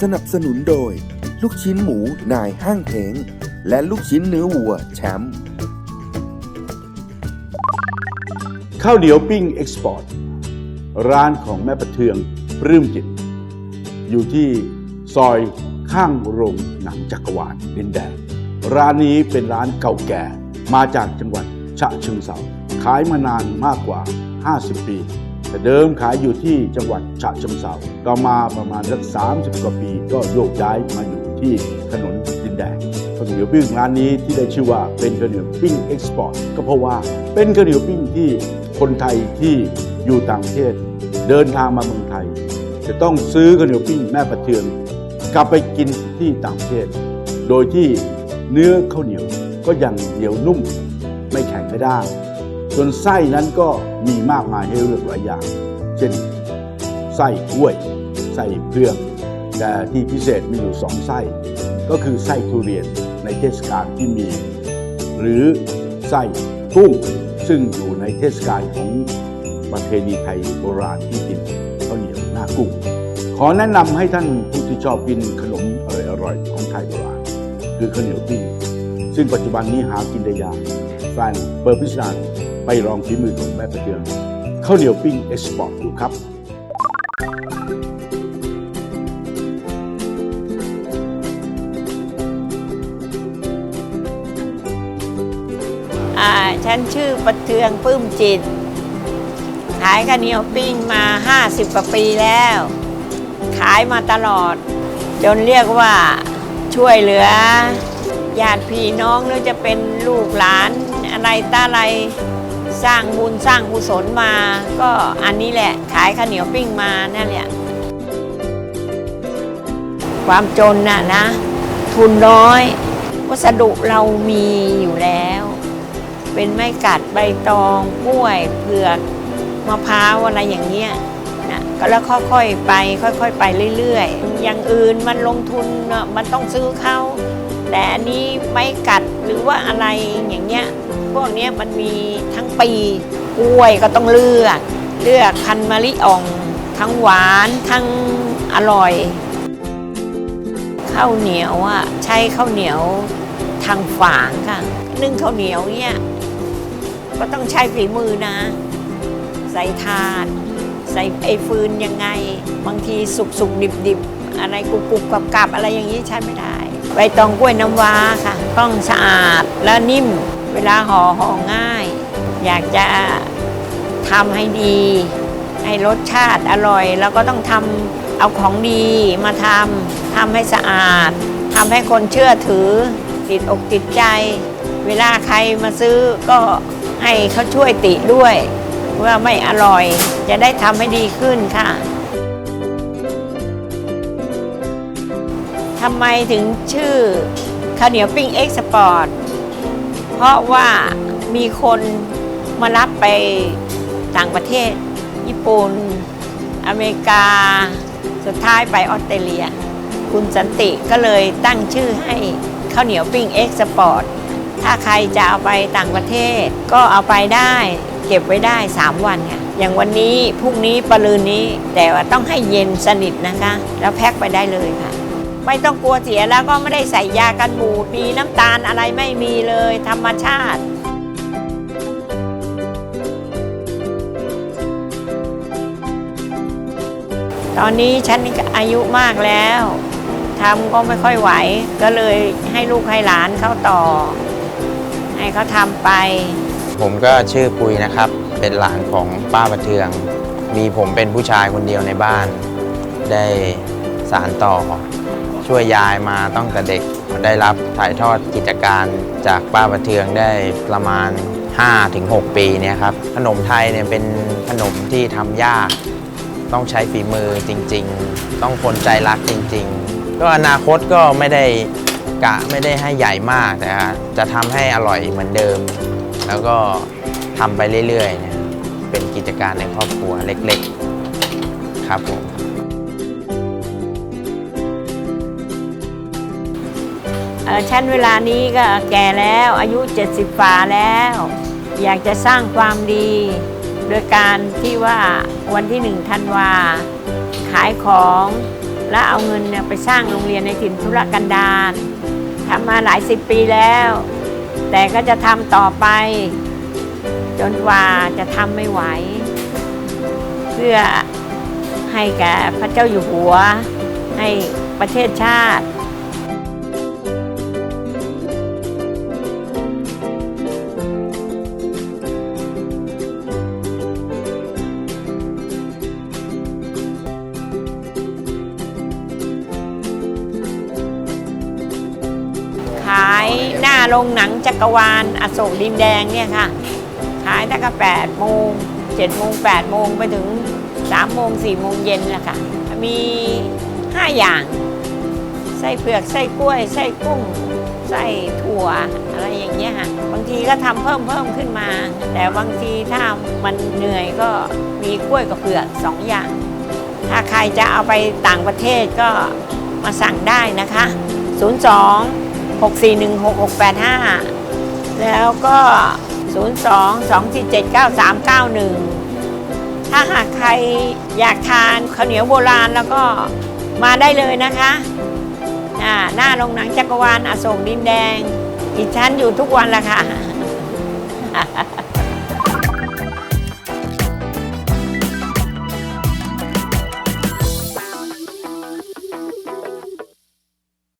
สนับสนุนโดย ลูกชิ้นหมูนายห้างเถงและลูกชิ้นเนื้อวัวแชมป์ข้าวเหนียวปิ้งเอ็กซ์พอร์ตร้านของแม่ประเทืองปลื้มจิต อยู่ที่ซอยข้างโรงหนังจักรวาลดินแดงร้านนี้เป็นร้านเก่าแก่มาจากจังหวัดฉะเชิงเทราขายมานานมากกว่า 50 ปี แต่เดิมขายอยู่ที่จังหวัดฉะเชิงเทราต่อมาประมาณสัก 30 กว่าปีก็โยกย้ายมาอยู่ที่ถนนดินแดงข้าวเหนียวปิ้งร้านนี้ที่ได้ชื่อว่าเป็นข้าวเหนียวปิ้งเอ็กซ์พอร์ตก็เพราะว่าเป็นข้าวเหนียวปิ้งที่คนไทยที่อยู่ต่างประเทศ เดินทางมาเมืองไทย จะต้องซื้อข้าวเหนียวปิ้งแม่ประเทืองกลับไปกินที่ต่างประเทศ โดยที่เนื้อข้าวเหนียวก็ยังเหนียวนุ่ม ไม่แข็งกระด้าง ส่วนไส้นั้นก็มีมากมายให้เลือกหลายอย่าง เช่นไส้กล้วย ไส้เพือกแต่ที่พิเศษมีอยู่สองไส้ ก็คือไส้ทุเรียนในเทศกาลที่มี หรือไส้กุ้งซึ่งอยู่ในเทศกาลของประเพณีไทยโบราณที่กินข้าวเหนียวหน้ากุ้ง ขอแนะนำให้ท่านผู้ที่ชอบกินขนมอร่อยๆของไทยโบราณ คือข้าวเหนียวปิ้งซึ่งปัจจุบันนี้หากินได้ยากแฟนเปิดพิสดาร ไปลองฝีมือของแม่ประเทืองข้าวเหนียวปิ้งเอ็กซ์พอร์ตดูครับอ่าฉันชื่อประเทืองปื้มจิต ขายข้าวเหนียวปิ้งมา 50กว่าปีแล้ว ขายมาตลอด จนเรียกว่าช่วยเหลือญาติพี่น้องหรือจะเป็นลูกหลานอะไรตาอะไร สร้างบุญสร้างกุศลมา ก็อันนี้แหละขายข้าวเหนียวปิ้งมานั่นแหละความจนน่ะนะ ทุนน้อยวัสดุเรามีอยู่แล้ว เป็นไม้กัดใบตองกล้วยเผือกมะพร้าวอะไรอย่างเงี้ยนะก็แล้วค่อยๆไป ค่อยๆ ไปเรื่อยๆ อย่างอื่นมันลงทุนมันต้องซื้อเขา แต่อันนี้ไม้กัดหรือว่าอะไรอย่างเงี้ยพวกเนี้ยมันมีทั้งปีกล้วยก็ต้องเลือก เลือกพันมะลิอ่อง ทั้งหวานทั้งอร่อยข้าวเหนียวอะใช้ข้าวเหนียวทางฝางค่ะ นึ่งข้าวเหนียวเนี่ยก็ต้องใช้ฝีมือนะ ใส่ถาดใส่ไอ้ฟืนยังไง บางทีสุกสุกดิบดิบอะไรกรุบกรุบกับกับอะไรอย่างนี้ใช้ไม่ได้ ใบตองกล้วยน้ำว้าค่ะต้องสะอาดแล้วนิ่ม เวลาห่อห่อง่าย อยากจะทำให้ดี ให้รสชาติอร่อย แล้วก็ต้องทำเอาของดีมาทำทำให้สะอาดทำให้คนเชื่อถือ ติดอกติดใจ เวลาใครมาซื้อก็ให้เขาช่วยติด้วย ว่าไม่อร่อยจะได้ทำให้ดีขึ้นค่ะ ทำไมถึงชื่อข้าวเหนียวปิ้งเอ็กซ์ปอร์ต เพราะว่ามีคนมารับไปต่างประเทศ ญี่ปุ่น อเมริกา สุดท้ายไปออสเตรเลีย คุณสันติก็เลยตั้งชื่อให้ข้าวเหนียวปิ้งเอ็กซ์ปอร์ต ถ้าใครจะเอาไปต่างประเทศ ก็เอาไปได้เก็บไว้ได้ 3 วันค่ะ อย่างวันนี้ พรุ่งนี้ปรืนนี้ แต่ว่าต้องให้เย็นสนิทนะคะ แล้วแพ็คไปได้เลยค่ะ ไม่ต้องกลัวเสียแล้วก็ไม่ได้ใส่ยากันบูดมีน้ำตาลอะไรไม่มีเลยธรรมชาติตอนนี้ฉันอายุมากแล้วทำก็ไม่ค่อยไหว ก็เลยให้ลูกให้หลานเขาต่อ ให้เขาทำไป ผมก็ชื่อปุยนะครับ เป็นหลานของป้าประเทือง มีผมเป็นผู้ชายคนเดียวในบ้าน ได้สารต่อ ช่วยยายมาตั้งแต่เด็ก ได้รับถ่ายทอดกิจการจากป้าประเทืองได้ประมาณ 5-6 ปีเนี่ยครับขนมไทยเนี่ยเป็นขนมที่ทำยาก ต้องใช้ฝีมือจริง ๆ ต้องคนใจรักจริง ๆ ก็อนาคตก็ไม่ได้กะไม่ได้ให้ใหญ่มากแต่จะทำให้อร่อยเหมือนเดิม แล้วก็ทำไปเรื่อยๆเนี่ยเป็นกิจการในครอบครัวเล็ก ๆ ครับผม ฉันเวลานี้ก็แก่แล้วอายุ 70ฝ่าแล้ว อยากจะสร้างความดี โดยการที่ว่าวันที่หนึ่งธันวา ขายของแล้วเอาเงินเนี่ยไปสร้างโรงเรียนในถิ่นธุรกันดารทำมาหลายสิบปีแล้ว แต่ก็จะทำต่อไป จนกว่าจะทำไม่ไหว เพื่อให้แก่พระเจ้าอยู่หัว ให้ประเทศชาติ โรงหนังจักรวาลอโศกดินแดงเนี่ยค่ะ ขายตั้งแต่แปดโมงเจ็ดโมงแปดโมงไปถึงสามโมงสี่โมงเย็นแหละค่ะมีห้าอย่าง ไส้เผือก ไส้กล้วย ไส้กุ้ง ไส้ถั่วอะไรอย่างเงี้ยค่ะ บางทีก็ทำเพิ่มเพิ่มขึ้นมา แต่บางทีถ้ามันเหนื่อยก็มีกล้วยกับเผือกสองอย่าง ถ้าใครจะเอาไปต่างประเทศก็มาสั่งได้นะคะ 02 6416685 แล้วก็ 02 247 9391 ถ้าหากใครอยากทานข้าวเหนียวโบราณแล้วก็มาได้เลยนะคะอ่าหน้าโรงหนังจักรวาลอโศกดินแดง อีกชั้นอยู่ทุกวันละค่ะ